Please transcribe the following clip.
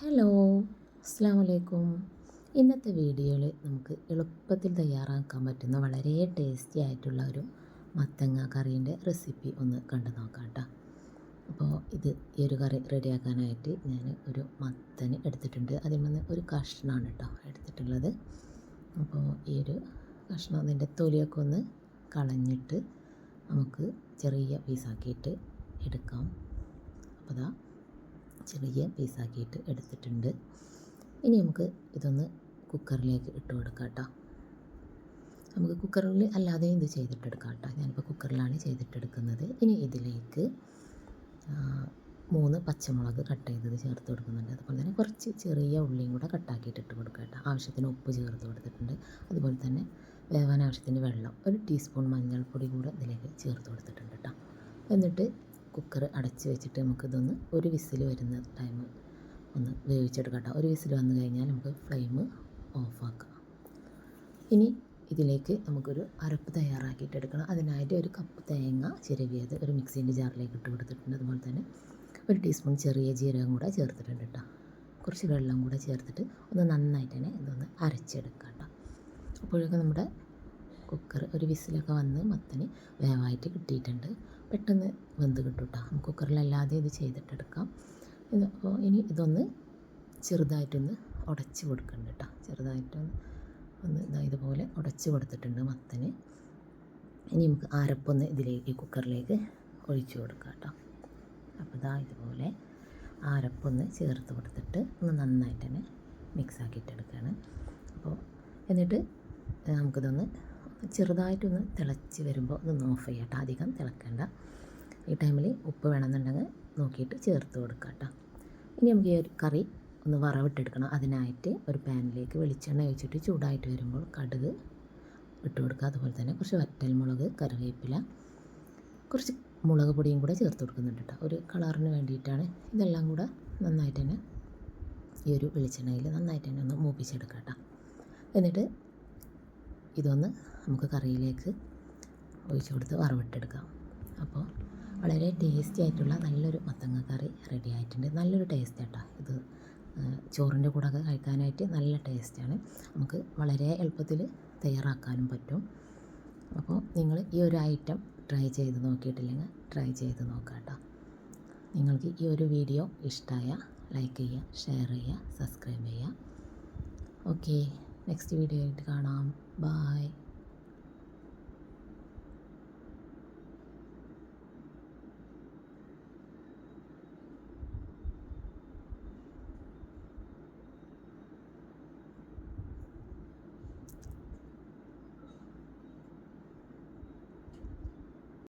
Hello അസ്സാം വലൈക്കും ഇന്നത്തെ വീഡിയോയിൽ നമുക്ക് എളുപ്പത്തിൽ തയ്യാറാക്കാൻ പറ്റുന്ന വളരെ ടേസ്റ്റി ആയിട്ടുള്ള ഒരു മത്തങ്ങ കറീന്റെ റെസിപ്പി ഒന്ന് കണ്ടു നോക്കാം കേട്ടോ അപ്പോൾ ഇത് ഈ ഒരു കറി റെഡിയാക്കാനായിട്ട് ഞാൻ ഒരു മത്തന് എടുത്തിട്ടുണ്ട്. അതിൽ നിന്ന് ഒരു കഷ്ണമാണ് കേട്ടോ എടുത്തിട്ടുള്ളത്. അപ്പോൾ ഈ ഒരു കഷ്ണം അതിന്റെ തൊലിയൊക്കെ ഒന്ന് കളഞ്ഞിട്ട് നമുക്ക് ചെറിയ പീസാക്കിയിട്ട് എടുക്കാം. അപ്പോൾ അതാ ചെറിയ പീസാക്കിയിട്ട് എടുത്തിട്ടുണ്ട്. ഇനി നമുക്ക് ഇതൊന്ന് കുക്കറിലേക്ക് ഇട്ട് കൊടുക്കാം കേട്ടോ. നമുക്ക് കുക്കറിൽ അല്ലാതെയും ഇത് ചെയ്തിട്ടെടുക്കാം കേട്ടോ. ഞാനിപ്പോൾ കുക്കറിലാണ് ചെയ്തിട്ടെടുക്കുന്നത്. ഇനി ഇതിലേക്ക് മൂന്ന് പച്ചമുളക് കട്ട് ചെയ്തത് ചേർത്ത് കൊടുക്കുന്നുണ്ട്. അതുപോലെ തന്നെ കുറച്ച് ചെറിയ ഉള്ളിയും കൂടെ കട്ടാക്കിയിട്ട് ഇട്ട് കൊടുക്കുക കേട്ടോ. ആവശ്യത്തിന് ഉപ്പ് ചേർത്ത് കൊടുത്തിട്ടുണ്ട്. അതുപോലെ തന്നെ വേവാൻ ആവശ്യത്തിന് വെള്ളം ഒരു ടീസ്പൂൺ മഞ്ഞൾപ്പൊടി കൂടെ ഇതിലേക്ക് ചേർത്ത് കൊടുത്തിട്ടുണ്ട് കേട്ടോ. എന്നിട്ട് കുക്കർ അടച്ച് വെച്ചിട്ട് നമുക്കിതൊന്ന് ഒരു വിസിൽ വരുന്ന ടൈം ഒന്ന് വേവിച്ചെടുക്കാം ഒരു വിസിൽ വന്നു കഴിഞ്ഞാൽ നമുക്ക് ഫ്ലെയിം ഓഫാക്കാം ഇനി ഇതിലേക്ക് നമുക്കൊരു അരപ്പ് തയ്യാറാക്കിയിട്ട് എടുക്കണം. അതിനായിട്ട് ഒരു കപ്പ് തേങ്ങ ചിരവിയത് ഒരു മിക്സീന്റെ ജാറിലേക്ക് ഇട്ട് കൊടുത്തിട്ടുണ്ട്. അതുപോലെ തന്നെ ഒരു ടീസ്പൂൺ ചെറിയ ജീരകം കൂടെ ചേർത്തിട്ടുണ്ട് കേട്ടോ. കുറച്ച് വെള്ളം കൂടെ ചേർത്തിട്ട് ഒന്ന് നന്നായിട്ട് തന്നെ ഇതൊന്ന് അരച്ചെടുക്കാം കേട്ടോ. അപ്പോഴൊക്കെ നമ്മുടെ കുക്കർ ഒരു വിസിലൊക്കെ വന്ന് മത്തന് വേവായിട്ട് കിട്ടിയിട്ടുണ്ട്. പെട്ടെന്ന് വെന്ത് കിട്ടും കേട്ടോ കുക്കറിലല്ലാതെ ഇത് ചെയ്തിട്ടെടുക്കാം. അപ്പോൾ ഇനി ഇതൊന്ന് ചെറുതായിട്ടൊന്ന് ഉടച്ച് കൊടുക്കുന്നുണ്ട് കേട്ടോ ചെറുതായിട്ടൊന്ന് ഒന്ന് ഇതാ ഇതുപോലെ ഉടച്ച് കൊടുത്തിട്ടുണ്ട് മത്തന്. ഇനി നമുക്ക് അരപ്പൊന്ന് ഇതിലേക്ക് കുക്കറിലേക്ക് ഒഴിച്ചു കൊടുക്കാം കേട്ടോ അപ്പോൾ ഇതാ ഇതുപോലെ അരപ്പൊന്ന് ചേർത്ത് കൊടുത്തിട്ട് ഒന്ന് നന്നായിട്ട് തന്നെ മിക്സ് ആക്കിയിട്ടെടുക്കുകയാണ് അപ്പോൾ എന്നിട്ട് നമുക്കിതൊന്ന് ചെറുതായിട്ടൊന്ന് തിളച്ച് വരുമ്പോൾ ഒന്ന് ഓഫ് ചെയ്യാം കേട്ടോ. അധികം തിളക്കേണ്ട. ഈ ടൈമിൽ ഉപ്പ് വേണമെന്നുണ്ടെങ്കിൽ നോക്കിയിട്ട് ചേർത്ത് കൊടുക്കാം കേട്ടോ. ഇനി നമുക്ക് ഈ ഒരു കറി ഒന്ന് വറവിട്ടെടുക്കണം. അതിനായിട്ട് ഒരു പാനിലേക്ക് വെളിച്ചെണ്ണ ഒഴിച്ചിട്ട് ചൂടായിട്ട് വരുമ്പോൾ കടുക് ഇട്ട് കൊടുക്കുക. അതുപോലെ തന്നെ കുറച്ച് വറ്റൽമുളക് കറിവേപ്പില കുറച്ച് മുളക് പൊടിയും കൂടെ ചേർത്ത് കൊടുക്കുന്നുണ്ട് കേട്ടോ. ഒരു കളറിന് വേണ്ടിയിട്ടാണ് ഇതെല്ലാം കൂടെ നന്നായിട്ട് തന്നെ ഈ ഒരു വെളിച്ചെണ്ണയിൽ നന്നായിട്ട് തന്നെ ഒന്ന് മൂപ്പിച്ചെടുക്കാം കേട്ടോ. എന്നിട്ട് ഇതൊന്ന് നമുക്ക് കറിയിലേക്ക് ഒഴിച്ചു കൊടുത്ത് വറവിട്ടെടുക്കാം. അപ്പോൾ വളരെ ടേസ്റ്റി ആയിട്ടുള്ള നല്ലൊരു മത്തങ്ങ കറി റെഡി ആയിട്ടുണ്ട്. നല്ലൊരു ടേസ്റ്റ് കേട്ടോ ഇത് ചോറിന്റെ കൂടെ കഴിക്കാനായിട്ട് നല്ല ടേസ്റ്റാണ് നമുക്ക് വളരെ എളുപ്പത്തിൽ തയ്യാറാക്കാനും പറ്റും. അപ്പോൾ നിങ്ങൾ ഈ ഒരു ഐറ്റം ട്രൈ ചെയ്ത് നോക്കിയിട്ടില്ലെങ്കിൽ ട്രൈ ചെയ്ത് നോക്കാം കേട്ടോ. നിങ്ങൾക്ക് ഈ ഒരു വീഡിയോ ഇഷ്ടമായ ലൈക്ക് ചെയ്യുക ഷെയർ ചെയ്യുക സബ്സ്ക്രൈബ് ചെയ്യുക. ഓക്കെ നെക്സ്റ്റ് വീഡിയോ ആയിട്ട് കാണാം. ബായ്